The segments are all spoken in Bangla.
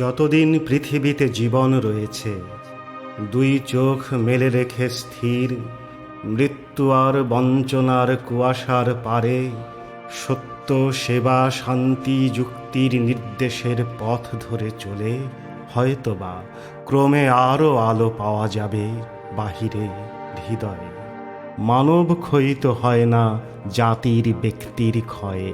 যতদিন পৃথিবীতে জীবন রয়েছে, দুই চোখ মেলে রেখে স্থির, মৃত্যু আর বঞ্চনার কুয়াশার পারে, সত্য, সেবা, শান্তি, যুক্তির নির্দেশের পথ ধরে চলে, হয়তোবা ক্রমে আরও আলো পাওয়া যাবে বাহিরে, হৃদয়ে। মানব ক্ষয়িত হয় না জাতির ব্যক্তির ক্ষয়ে।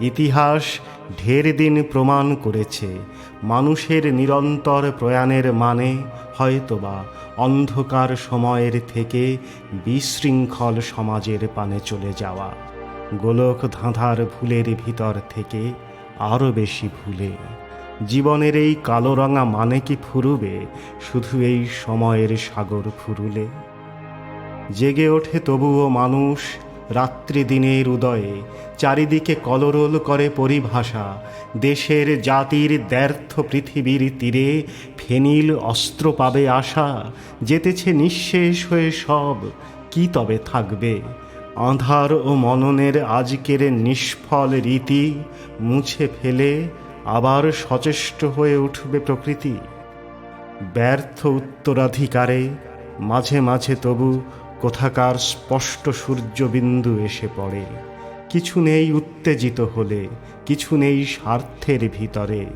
ইতিহাস ঢের দিন প্রমাণ করেছে। মানুষের নিরন্তর প্রয়াণের মানে হয়তোবা অন্ধকার সময়ের থেকে বিশৃঙ্খল সমাজের পানে চলে যাওয়া। গোলক ধাঁধার ভুলের ভিতর থেকে আরও বেশি ভুলে। জীবনের এই কালো রঙা মানে কি ফুরুবে? শুধু এই সময়ের সাগর ফুরুলে। জেগে ওঠে তবুও মানুষ রাত্রি দিনের উদয়ে চারিদিকে কলরোল করে পরিভাষা, দেশের জাতির দ্ব্যর্থ পৃথিবীর তীরে ফেনিল অস্ত্র পাবে আশা, যেতেছে নিঃশেষ হয়ে সব, কি তবে থাকবে? আধার ও মননের আজকের নিষ্ফল রীতি মুছে ফেলে আবার সচেষ্ট হয়ে উঠবে প্রকৃতি। ব্যর্থ উত্তরাধিকারে মাঝে মাঝে তবু কোথাকার স্পষ্ট সূর্যবিন্দু এসে পড়ে। কিছু নেই উত্তেজিত হলে, কিছু নেই স্বার্থের ভিতরে।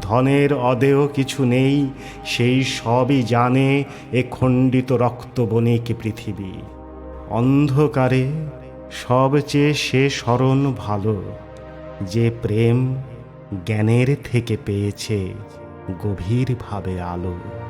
ধনের অদেয় কিছু নেই, সেই সবই জানে এ খণ্ডিত রক্ত রক্তবণিক পৃথিবী। অন্ধকারে সবচেয়ে সে স্মরণ ভালো, যে প্রেম জ্ঞানের থেকে পেয়েছে গভীরভাবে আলো।